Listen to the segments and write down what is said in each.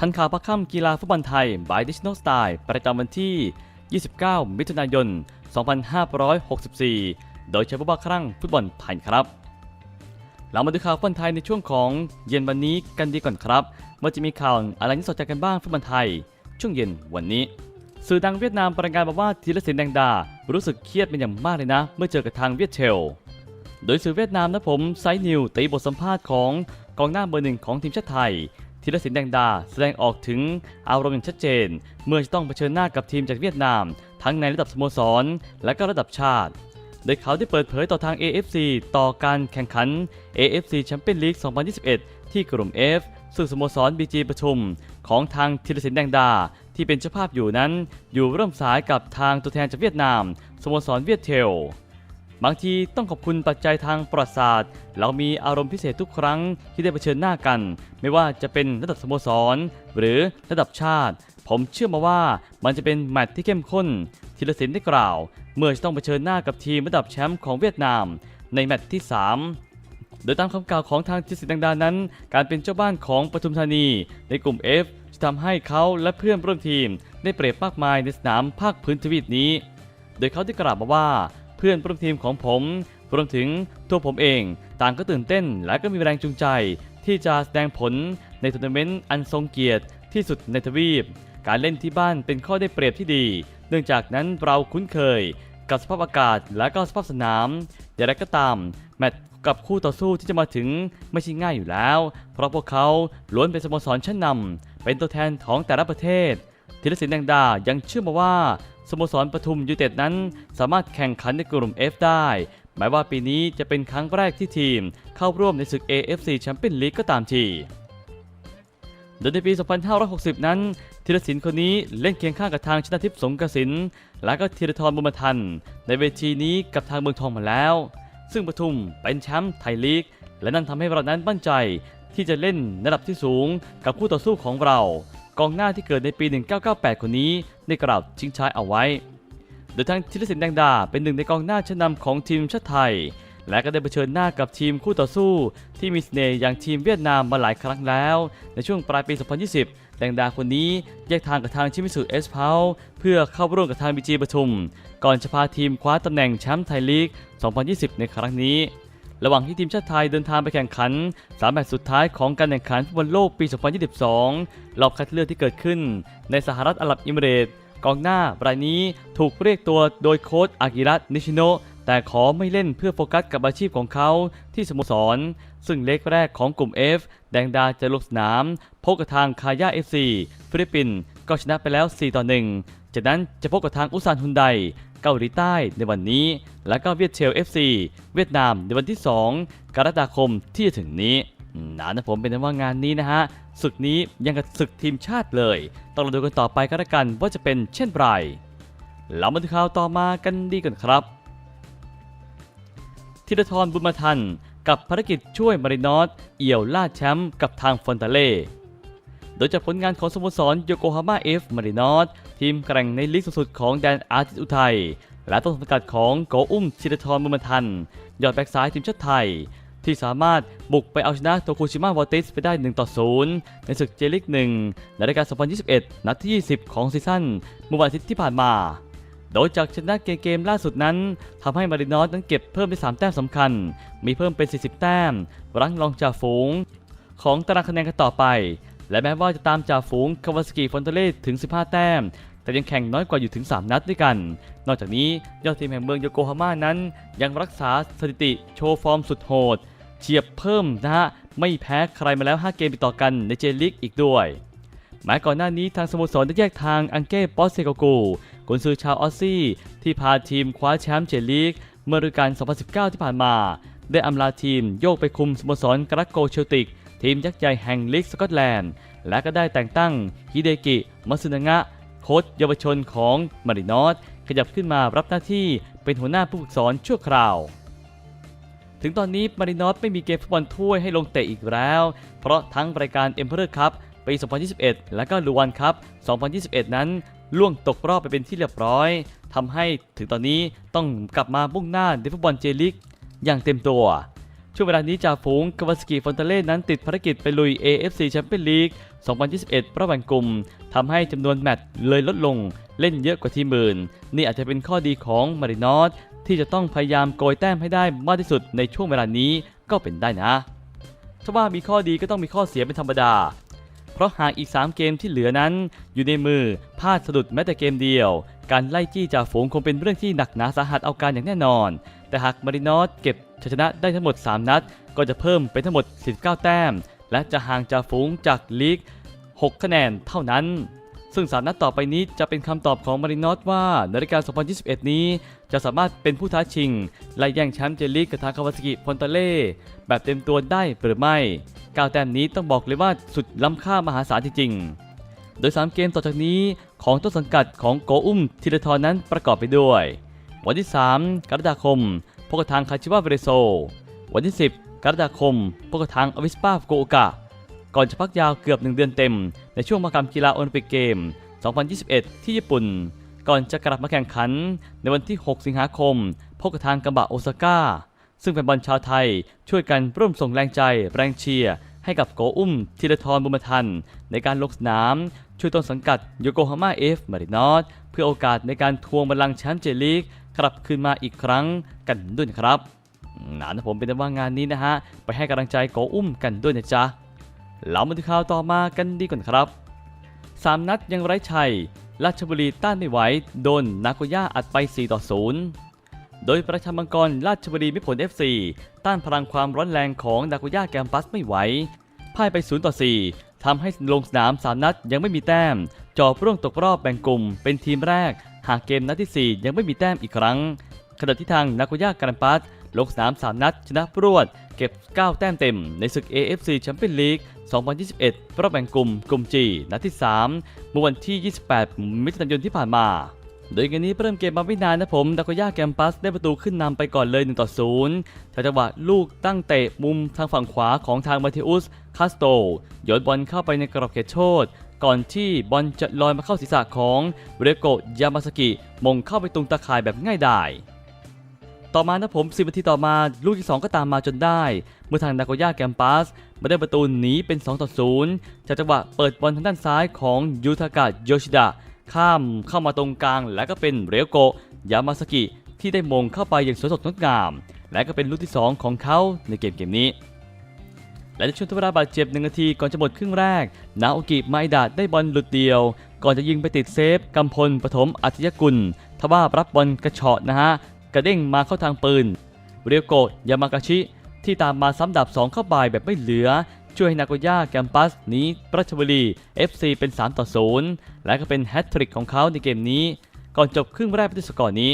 ทันข่าวพักค่ำกีฬาฟุตบอลไทย by Digital Style ประจำวันที่ 29 มิถุนายน 2564 โดยใช้ผู้บ้าครั่งฟุตบอลไทยครับ เรามาดูข่าวฟุตบอลไทยในช่วงของเย็นวันนี้กันดีก่อนครับ ว่าจะมีข่าวอะไรที่สนใจกันบ้างฟุตบอลไทย ช่วงเย็นวันนี้ สื่อดังเวียดนามรายงานมาว่าธีรศิลป์แดงดา รู้สึกเครียดเป็นอย่างมากเลยนะ เมื่อเจอกับทางเวียดเทลโดยสื่อเวียดนามนะผมไซนิวตีบทสัมภาษณ์ของกองหน้าเบอร์หนึ่งของทีมชาติไทย ธีรศิลป์แดงดา แสดงออกถึงอารมณ์อย่างชัดเจน เมื่อจะต้องเผชิญหน้ากับทีมจากเวียดนาม ทั้งในระดับสโมสร และก็ระดับชาติ โดยเขาได้เปิดเผยต่อทาง AFC ต่อการแข่งขัน AFC Champions League 2021 ที่กลุ่ม F ซึ่งสโมสร BG ประชุม ของทางธีรศิลป์แดงดา ที่เป็นเจ้าภาพอยู่นั้น อยู่ร่วมสายกับทางตัวแทนจากเวียดนามสโมสรเวียดเทล บางทีต้องขอบคุณปัจจัยทางประวัติศาสตร์เรามีอารมณ์พิเศษทุกครั้งที่ได้เผชิญหน้ากัน ไม่ว่าจะเป็นระดับสโมสร หรือระดับชาติ ผมเชื่อมาว่ามันจะเป็นแมตช์ที่เข้มข้นธีรศิลป์ได้กล่าว เมื่อจะต้องเผชิญหน้ากับทีมระดับแชมป์ของเวียดนาม ในแมตช์ที่ 3โดยตามคำกล่าวของทางจิตรศิลป์ดังดานั้น การเป็นเจ้าบ้านของปทุมธานี ในกลุ่ม F จะทำให้เขาและเพื่อนร่วมทีม ได้เปรียบมากมายในสนามภาคพื้นทวีปนี้ โดยเขาได้กล่าวมาว่า เพื่อนร่วมทีมของผมรวมถึงตัวผมเอง ต่างก็ตื่นเต้น และก็มีแรงจูงใจ ที่จะแสดงผลในทัวร์นาเมนต์อันทรงเกียรติที่สุดในทวีป การเล่นที่บ้านเป็นข้อได้เปรียบที่ดี เนื่องจากนั้นเราคุ้นเคย กับสภาพอากาศและก็สภาพสนามอย่างไรก็ตาม แมตช์กับคู่ต่อสู้ที่จะมาถึงไม่ใช่ง่ายอยู่แล้ว เพราะพวกเขาล้วนเป็นสโมสรชั้นนำเป็นตัวแทนของแต่ละประเทศ ธีรศิลป์แดงดายังเชื่อมาว่าสโมสรปทุมยูเต็ดนั้น สามารถแข่งขันในกลุ่ม F ได้ แม้ว่าปีนี้จะเป็นครั้งแรกที่ทีม เข้าร่วมในศึก AFC Champions League ก็ตามทีโดยในปี 2560 นั้นธีรศิลป์คนนี้เล่นเคียงข้างกับทางชนะทิพย์สงกสินและก็ธีรทรบุญมาทัน ในเวทีนี้กับทางเมืองทองมาแล้ว ซึ่งปทุมเป็นแชมป์ไทยลีก และนั่นทำให้เรานั้นมั่นใจที่จะเล่นระดับที่สูงกับคู่ต่อสู้ของเรา กองหน้าที่เกิดในปี 1998 คนนี้ได้กล่าวชิงชายเอาไว้ โดยทางธีรศิลป์แดงดาเป็นหนึ่งในกองหน้าชั้นนำของทีมชาติไทย และก็ได้เผชิญหน้ากับทีมคู่ต่อสู้ ที่มีเสน่ห์อย่างทีมเวียดนามมาหลายครั้งแล้ว ในช่วงปลายปี 2020 แดงดาคนนี้แยกทางกับทางชิมิสุเอสพาเพื่อเข้าร่วมกับทางบีจีปทุม ก่อนจะพาทีมคว้าตำแหน่งแชมป์ไทยลีก 2020 ในครั้งนี้ ระหว่างที่ทีมชาติไทยเดินทางไปแข่งขัน3แมตช์สุดท้ายของการแข่งขันฟุตบอลโลกปี 2022 รอบคัดเลือกที่เกิดขึ้น ในสหรัฐอาหรับอิมิเรตส์กองหน้ารายนี้ถูกเรียกตัวโดยโค้ชอากิระนิชิโนแต่ขอไม่เล่นเพื่อโฟกัสกับอาชีพของเขาที่สโมสร ซึ่งเล็กแรกของกลุ่ม F แดงดาจะลงสนาม พบกับทางคาย่า FC ฟิลิปปินส์ก็ชนะไปแล้ว 4 ต่อ 1 จากนั้นจะพบกับทางอุซานฮุนได เกาหลีใต้ในวันนี้ และก็เวียดเทล FC เวียดนามในวันที่ 2 กรกฎาคมที่จะถึงนี้นะนะผมเป็นว่างานนี้นะฮะศึกนี้ยังกับศึกทีมชาติเลย ต้องรอดูกันต่อไปก็แล้วกันว่าจะเป็นเช่นไรเรามาดูข่าวต่อมากันดีกันครับธีรทรบุญมาทันกับภารกิจช่วยมารินอสเอี่ยวล่าแชมป์กับทางฟอนตาเล่ โดยจากผลงานของสโมสรโยโกฮาม่าเอฟมารินอส ทีมแกร่งในลีกสุดของแดนอาทิตย์อุทัย และต้นสังกัดของโกอุ้มธีรทรบุญมทัน ยอดแบ็กซ้ายทีมชาติไทย ที่สามารถบุกไปเอาชนะโตคุชิมะวอติสไปได้ 1 ต่อ 0 ในศึกเจลิก1ในรายการ 2021 นัดที่ 20 ของซีซั่นเมื่อวันอาทิตย์ที่ผ่านมา โดยจากชนะเกมเกมล่าสุดนั้นทำให้มารินอสนั้นเก็บเพิ่มไป3แต้มสำคัญ มีเพิ่มเป็น 40 แต้ม รั้งรองจ่าฝูง ของตารางคะแนนกันต่อไป และแม้ว่าจะตามจ่าฝูงคาวาสกิฟอนเตเล่ถึง 15 แต้ม แต่ยังแข่งน้อยกว่าอยู่ถึง 3 นัดด้วยกัน นอกจากนี้ยอดทีมแห่งเมืองโยโกฮาม่านั้น ยังรักษาสถิติโชว์ฟอร์มสุดโหดเฉียบเพิ่มนะฮะไม่แพ้ใครมาแล้ว 5 เกมติดต่อกันในเจลิกอีกด้วยแม้ก่อนหน้านี้ทางสโมสรได้แยกทางอังเก้ปอสเซโกกูกุนซือชาวออสซี่ ที่พาทีมคว้าแชมป์เจลีกเมื่อฤดูกาล2019 ที่ผ่านมา ได้อำลาทีมโยกไปคุมสโมสรกราโกเชลติก ทีมยักษ์ใหญ่แห่งลีกสกอตแลนด์ และก็ได้แต่งตั้งฮิเดกิมัตสึนางะโค้ชเยาวชนของมารินอสขยับขึ้นมารับหน้าที่เป็นหัวหน้าผู้ฝึกสอนชั่วคราว ถึงตอนนี้มารินอสไม่มีเกมฟุตบอลถ้วยให้ลงเตะอีกแล้ว เพราะทั้งรายการ e m p e r o r Cup ปี 2021 และก็ลูวันครับ2021 นั้นล่วงตกรอบไปเป็นที่เรียบร้อยทำให้ถึงตอนนี้ต้องกลับมามุ่งหน้าในฟุตบอลเจลิกอย่างเต็มตัว ช่วงเวลานี้จ่าฝูงกาวาสกิฟอนเตเล่นั้นติดภารกิจไปลุย AFC Champions League 2021 ระหว่างกลุ่มทำให้จำนวนแมตช์เลยลดลง เล่นเยอะกว่าทีมอื่น นี่อาจจะเป็นข้อดีของมารินอสที่จะต้องพยายามโกยแต้มให้ได้มากที่สุดในช่วงเวลานี้ก็เป็นได้นะถ้าว่ามีข้อดีก็ต้องมีข้อเสียเป็นธรรมดา เพราะหากอีก 3 เกมที่เหลือนั้น อยู่ในมือพลาดสะดุดแม้แต่เกมเดียว การไล่จี้จ่าฝูงคงเป็นเรื่องที่หนักหนาสาหัสเอาการอย่างแน่นอน แต่หากมารินอสเก็บชัยชนะได้ทั้งหมด 3 นัด ก็จะเพิ่มเป็นทั้งหมด49แต้ม และจะห่างจ่าฝูงจากลีก 6 คะแนนเท่านั้น ซึ่งสามนัดต่อไปนี้จะเป็นคำตอบของมารินอสว่าในรายการ 2021 นี้ จะสามารถเป็นผู้ท้าชิงไล่แย่งแชมป์เจลีกกับทางคาวาซากิพอนตาเล่แบบเต็มตัวได้หรือไม่ก้าวแต้มนี้ต้องบอกเลยว่าสุดล้ำค่ามหาศาลจริงๆ โดย 3 เกมต่อจากนี้ของต้นสังกัดของโกอุ้มธีรทรนั้นประกอบไปด้วย วันที่ 3 กรกฎาคม พบกับทางคาชิวาเวเรโซ วันที่ 10 กรกฎาคม พบกับทางอวิสปาฟุกุโอกะ ก่อนจะพักยาวเกือบ 1 เดือนเต็ม ในช่วงมหกรรมกีฬาโอลิมปิกเกม 2021 ที่ญี่ปุ่น ก่อนจะกลับมาแข่งขัน ในวันที่ 6 สิงหาคม พบกับทางกัมบะโอซาก้า ซึ่งแฟนบอลชาวไทยช่วยกันร่วมส่งแรงใจแรงเชียร์ให้กับโกอุ้มธีรทรบุญมาทัน ในการลงสนาม ช่วยต้นสังกัดโยโกฮาม่าเอฟมารินอสเพื่อโอกาสในการทวงบัลลังก์แชมป์เจลีกกลับคืนมาอีกครั้งกันด้วยครับนานะผมเป็นว่างานนี้นะฮะไปให้กำลังใจโกอุ้มกันด้วยนะจ๊ะเรามาดูข่าวต่อมากันดีก่อนครับ3นัดยังไร้ชัย ราชบุรีต้านไม่ไหว โดนนาโกย่าอัดไป 4 ต่อ 0 โดยประชามังกรราชบุรีมิผล FC ต้านพลังความร้อนแรงของนาโกย่าแกมปัสไม่ไหวพ่ายไป 0 ต่อ 4ทำให้ลงสนาม 3 นัดยังไม่มีแต้ม จอบร่วงตกรอบแบ่งกลุ่ม เป็นทีมแรก หากเกมนัดที่ 4 ยังไม่มีแต้มอีกครั้ง ขณะที่ทางนาโกย่าแกมปัสลงสนาม3นัดชนะรวด เก็บ 9 แต้มเต็มในศึก AFC แชมเปี้ยนลีก 2021 รอบแบ่งกลุ่ม กลุ่ม G นัดที่ 3 เมื่อวันที่ 28 มิถุนายนที่ผ่านมา โดยเกมนี้เริ่มเกมมาไม่นานนะผมดาโกย่าแกมปัสได้ประตูขึ้นนำไปก่อนเลย1ต่อ0จากจังหวะลูกตั้งเตะมุมทางฝั่งขวาของทางมาเทอุส คาสโตโยนบอลเข้าไปในกรอบเขตโทษ ก่อนที่บอลจะลอยมาเข้าศีรษะของเรโกะยามาสกิมงเข้าไปตรงตาข่ายแบบง่ายดายต่อมานะผม10นาทีต่อมาลูกที่ 2 ก็ตามมาจนได้ เมื่อทางนากย่าแกมปัสมาได้ประตูหนีเป็น2ต่อ0จากจังหวะเปิดบอลทางด้านซ้ายของยูทากะโยชิดะข้ามเข้ามาตรงกลางและก็เป็นเรโกะยามาสกิที่ได้มงเข้าไปอย่างสวยสดงดงาม และก็เป็นลูกที่ 2 ของเขาในเกมเกมนี้ และในช่วงทดเวลาบาดเจ็บหนึ่งนาทีก่อนจะหมดครึ่งแรก นาโอกิไมดะได้บอลหลุดเดียว ก่อนจะยิงไปติดเซฟกำพลปฐมอัธยกุล ทว่ารับบอลกระเฉาะนะฮะ กระเด้งมาเข้าทางปืน เรียวโกะยามากาชิ ที่ตามมาซ้ำดับ 2 เข้าบายแบบไม่เหลือ ช่วยให้นาโกย่าแกมปัสนี้ราชบุรี FC เป็น 3 ต่อ 0 และก็เป็นแฮตทริกของเขาในเกมนี้ ก่อนจบครึ่งแรกด้วยสกอร์นี้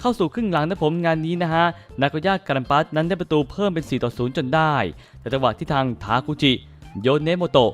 เข้าสู่ครึ่งหลังนะผมงานนี้นะฮะนาโกย่าการัมปัสนั้นได้ประตูเพิ่มเป็น 4 ต่อ 0 จนได้ แต่จังหวะที่ทางทาคุจิ โยเนโมโตะ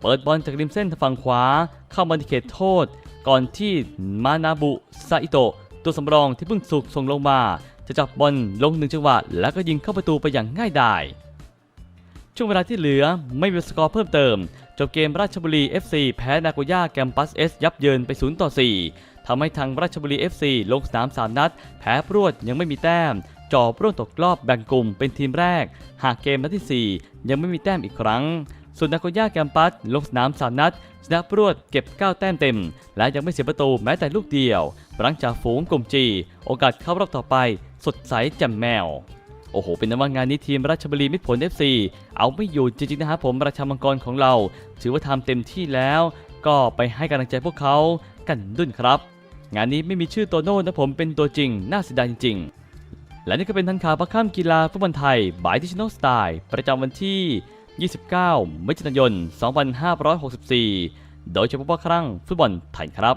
เปิดบอลจากริมเส้นทางฝั่งขวา เข้ามาที่เขตโทษ ก่อนที่มานาบุซาอิโตะตัวสำรองที่เพิ่งถูกส่งลงมา จะจับบอลลงหนึ่งจังหวะ แล้วก็ยิงเข้าประตูไปอย่างง่ายดายช่วงเวลาที่เหลือไม่มีสกอร์เพิ่มเติม จบเกมราชบุรี FC แพ้นาโกย่าแกมปัสเอสยับเยินไป 0 ต่อ 4 ทำให้ทางราชบุรี FC ลงสนาม3นัด แพ้รวดยังไม่มีแต้มจอบร่วงตกรอบแบ่งกลุ่มเป็นทีมแรก หากเกมนัดที่ 4 ยังไม่มีแต้มอีกครั้ง ส่วนนาโกย่าแกมปัสลงสนาม3นัดชนะรวดเก็บ 9 แต้มเต็ม และยังไม่เสียประตูแม้แต่ลูกเดียว หลังจากฝูงกลุ่มจี โอกาสเข้ารอบต่อไป สดใสแจ่มแมว โอ้โห เป็นนว่างานนี้ทีมราชบุรีมิตรผล FC เอาไม่อยู่จริงๆนะครับผมราชามังกรของเรา ถือว่าทำเต็มที่แล้ว ก็ไปให้กำลังใจพวกเขากันดุนครับ งานนี้ไม่มีชื่อโตโน่นะผมเป็นตัวจริง น่าเสียดายจริงๆและนี่ก็เป็นทันข่าวประข้ามกีฬาฟุตบอลไทยบายดิจิทัลสไตล์ประจำวันที่ 29 มิถุนายน 2564 โดยเฉพาะครั้งฟุตบอลไทยครับ